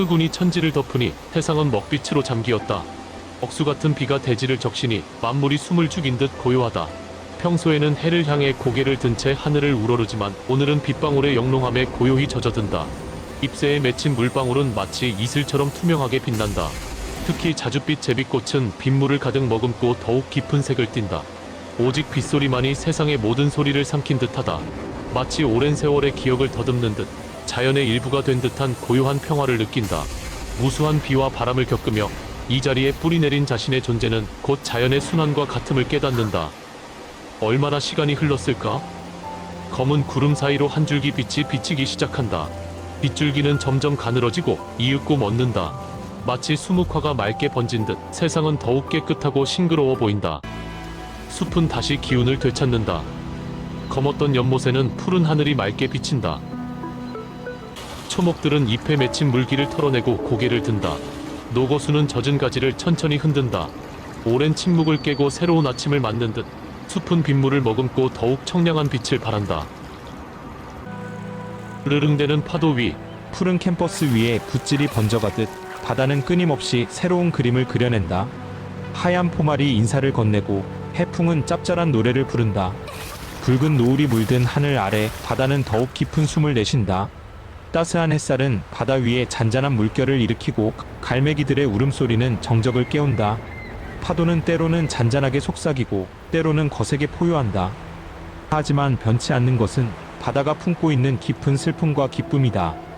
흑운이 천지를 덮으니 세상은 먹빛으로 잠기었다. 억수 같은 비가 대지를 적시니 만물이 숨을 죽인 듯 고요하다. 평소에는 해를 향해 고개를 든 채 하늘을 우러르지만 오늘은 빗방울의 영롱함에 고요히 젖어든다. 잎새에 맺힌 물방울은 마치 이슬처럼 투명하게 빛난다. 특히 자줏빛 제비꽃은 빗물을 가득 머금고 더욱 깊은 색을 띈다. 오직 빗소리만이 세상의 모든 소리를 삼킨 듯하다. 마치 오랜 세월의 기억을 더듬는 듯 자연의 일부가 된 듯한 고요한 평화를 느낀다. 무수한 비와 바람을 겪으며 이 자리에 뿌리내린 자신의 존재는 곧 자연의 순환과 같음을 깨닫는다. 얼마나 시간이 흘렀을까? 검은 구름 사이로 한 줄기 빛이 비치기 시작한다. 빗줄기는 점점 가늘어지고 이윽고 멎는다. 마치 수묵화가 맑게 번진 듯 세상은 더욱 깨끗하고 싱그러워 보인다. 숲은 다시 기운을 되찾는다. 검었던 연못에는 푸른 하늘이 맑게 비친다. 초목들은 잎에 맺힌 물기를 털어내고 고개를 든다. 노거수는 젖은 가지를 천천히 흔든다. 오랜 침묵을 깨고 새로운 아침을 맞는 듯 숲은 빗물을 머금고 더욱 청량한 빛을 발한다. 르릉대는 파도 위 푸른 캠퍼스 위에 붓질이 번져가듯 바다는 끊임없이 새로운 그림을 그려낸다. 하얀 포말이 인사를 건네고 해풍은 짭짤한 노래를 부른다. 붉은 노을이 물든 하늘 아래 바다는 더욱 깊은 숨을 내쉰다. 따스한 햇살은 바다 위에 잔잔한 물결을 일으키고 갈매기들의 울음소리는 정적을 깨운다. 파도는 때로는 잔잔하게 속삭이고 때로는 거세게 포효한다. 하지만 변치 않는 것은 바다가 품고 있는 깊은 슬픔과 기쁨이다.